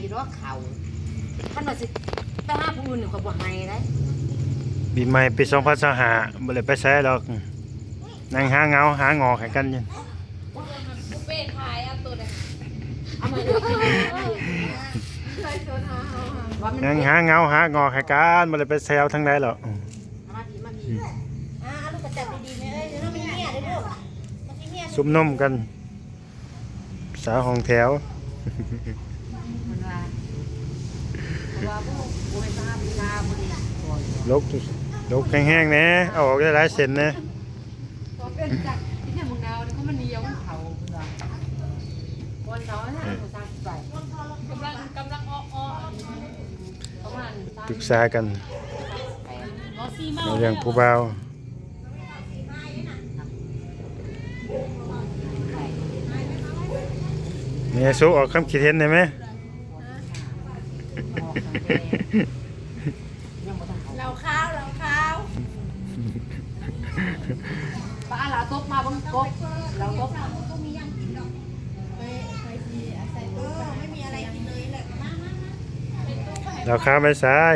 อยู่ดอกเขาท่านว่าสิไปหาผู้อื่นนี่ก็บ่ให้ได้ปีใหม่ปี2025บ่ได้ไปไสดอกนั่งหาเงาหางอกให้กันอยู่บุฟเฟ่ต์ขายเอาตัวเดียวเอามาเลยว่ามันนั่งหาเงาหางอกให้กันบ่ได้ไปแซวทางใดหรอกเอามาพี่มาพี่อ่าลูกกระจับดีๆแม่เอ้ยเดี๋ยวน้องมีเมียเด้อลูกมันมีเมียซุ่มนมกัน สาวห้องแถว ลาบ่ดีก่อนลกแห้งๆน่เอาออกได้หลายเส้นนะก็เป็นจากที่เนี่ยมึงดาวนี่เขามันเหนียวเขาเพิ่นว่าคนเขาน่ะเขาสร้างไปกำลังกำลังอ้ออ้อประมาณปรึกษากันอ๋อซีเมาในเรื่องผู้บ่าวนี่ยสู้ออกคำคิดเห็นได้ไหม ยังบ่ทันเขา เราข้าวเราข้าว ป้าลาตกมาบ่กบเราตกมาก็มียังกินดอกไปไปทีอาศัยตู้ไม่มีอะไรกินเลยแหละมามามาเราข้ามไปซ้าย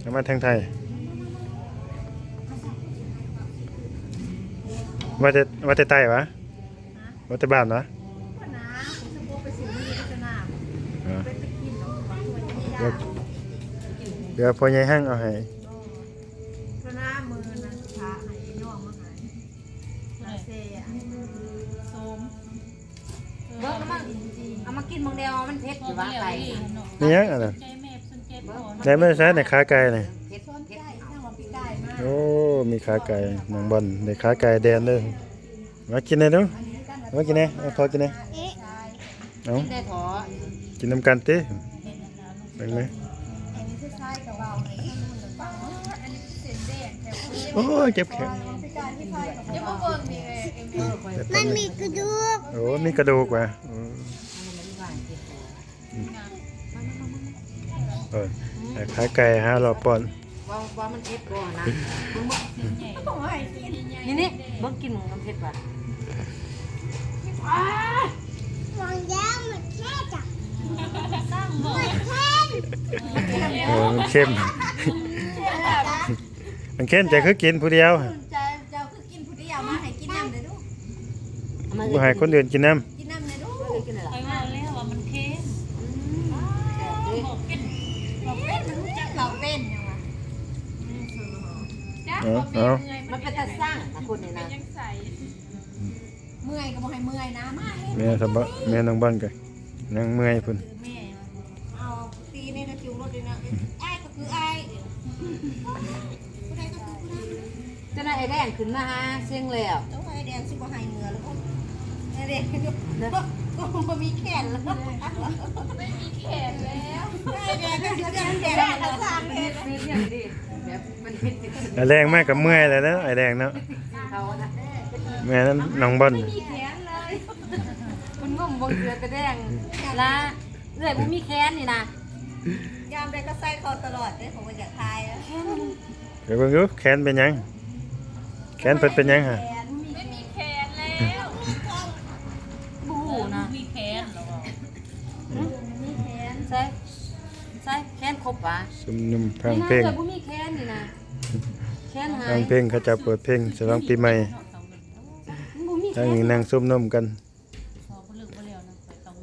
เอามาทางไทยว่าจะว่าจะไต่วะว่าจะบ้านนะผมจะบอกไปะเดี๋ยวเดี๋ยวพ่อใหญ่ห้างเอาให้ เซ่อะโสมเบิ่งแล้วมันเอามากินมึงเดียวมันเผ็ดอยู่ว่าไก่นี่ยังอะนะใจแม่สนใจพ่อได้ไม่ใช่ในขาไก่เลยเผ็ดส้นเผ็ใจดนั่งว่าปีกายมากโอ้มีขาไก่นางบอลได้ขาไก่แดนเลยมากินเลยดูอันนี้กันมากินเลยเอาพอกินเลยเอ๊ะเอากินได้ถอกินน้ำกันติเบิ่งไหมอันนี้คือชายกับเราในข้างนู้นเลยป้าอันนี้เส้นแดงแต่คนนี้โอ้ยเจ็บแขนปีกา ยังเรามาเบิ่งนี่เอ็มมันมีกระดูกโอ้มีกระดูกว่ะโอ้เออแต่ขาไก่ห้ารอบปอนว่าว่ามันเผ็ดก่อนนะมึงบ่โอ้ยกินนี่นี่บิ่กินมึงมันเผ็ดว่ะวางยาวมันแค่จับเออมันเข้มมันเข้มจะคือกินผู้เดียวจะเจ้ บ่ให้คนอื่นกินน้กินน้ำเลยลูกกินอะไรไปว่าแล้วว่ามันเค็มบอกเป็นเราเป็นมันรู้จักเราเป็นยังวะจ้าบอกเป็นเงยมันเป็นตาสร้างนะคนนี่นะยังใส่เมื่อยก็บอกให้เมื่อยนะมาให้ำแม่สบะแม่น้องบ้านกันนั่งเมื่อยพุ่นแม่เอาตีนี่นะจิวรถเลยนะไอ้ก็คือไอ้ผู้ใดก็คือผู้นั้นจะได้ไอ้แดงขึ้นมาฮะเสียงแล้วต้องไอ้แดงสิบ่ให้ เมื่อแล้วก็ไอ้แดงก็ก็มีแขนแล้วไม่มีแขนแล้วไอ้แดงก็คือแดงแดงแล้วสร้างเพชรเผ็ดอย่างดีแบบมันเผ็ดติดไอแดงมากกับเมื่อยเลยนะไอแดงเนาะแม่นั้นน้องบ้านมีแขนเลยมันงมบงเสือกระแดงละเรื่อยมันมีแขนนี่นะยามใดก็ใส่คอตลอดเลยผมก็อยากทายแล้วเดี๋ยวเบิ่งดูแขนเป็นยัง แขนเพิ่นเป็นยังฮะ แขนมี ไม่มีแขนแล้ว บูนะ มีแขนเหรอ มีแขน ใช่ใช่แขน ครบปะซุมนุ่มฟังนี่นะเพลงเกิดบ่มีแขนนี่นะแขนหาฟัยงเพลงเขาจะเปิดเพลงฉลองปีใหม่บ่มีแขทางนนี้นั่งซุ่มนมกัน พอเลือกไปแล้วนะไปต้อง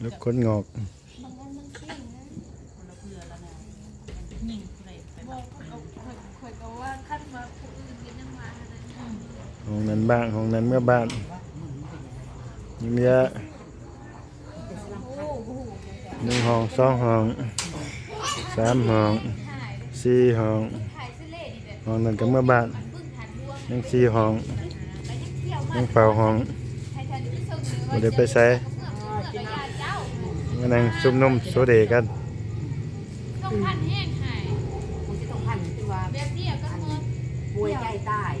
แล้วคนงอก คนละเพื่อแล้วนะยิงอะไรไปบอกเอาข่อยก็ว่าขั้นมาผู้อื่นกินน้ำมันอะไรห้องนั้นบ้างห้องนั้นเมื่อบ้านยิ้มเยอะหนึ่งห้องสองห้อง สามห้องสี่ห้องห้องนั้นก็เมื่อบ้านยังสี่ห้องยังเฝ้าห้องบ่ได้ไปใส่มานั่งซุ่มนมโซเดกันต้องพันแห้งหายมันสิต้องพันที่ว่าแบบเดียวก็หมดป่วยใจตาย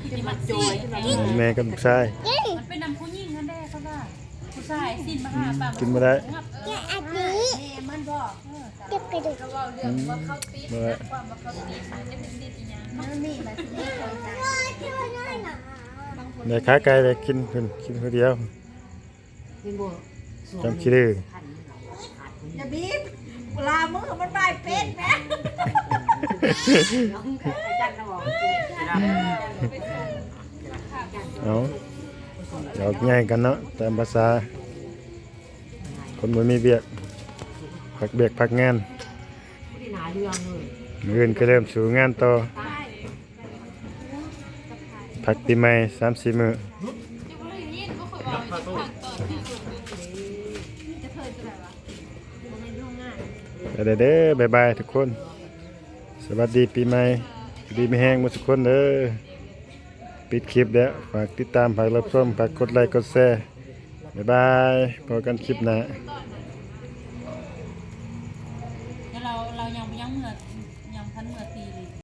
ที่มันโจซียขึ้นมาแม่กับลูกชายมันเป็นน้ำผู้หญิงนั่นแหละเขาว่าผู้ชายสิ้นมาหาป่ากินบ่ได้ แกอันนี้แม่มันบอก เก็บกระดูกเขาว่าเรื่องว่าเขาติดนะความว่าเขาติดมันจะเป็นติดอีหยังมันมีแบบนี้คนใจช่วยหน่อยนะได้ขาไก่ได้กินเพิ่นกินคนเดียวกินบ่จำขี้ดื้อพันเราขาดคนอย่าบีบเวลามือมันได้เป็ดแม่น้องอาจารย์เขาบอกเอาดอกง่ายกันเนาะตามภาษาคนบ่มีเบียก พักเบียกพักงานที่หนาเรื่องเลยมื้ออื่นก็เริ่มสู่งานต่อพักปีใหม่3-4มื้อยังบ่ได้ยินบ่เคยบอกอยู่ทางตอนเนี่ยจะเคยตัวไหนวะในโรงงานไปเด้อเด้อบ๊ายบายทุกคน สวัสดีปีใหม่ดีไม่แห้งหมดทุกคนเด้อปิดคลิปแล้วฝากติดตามฝากรับชมฝากกดไลค์กดแชร์บ๊ายบายพบกันคลิปหน้าตอนไหน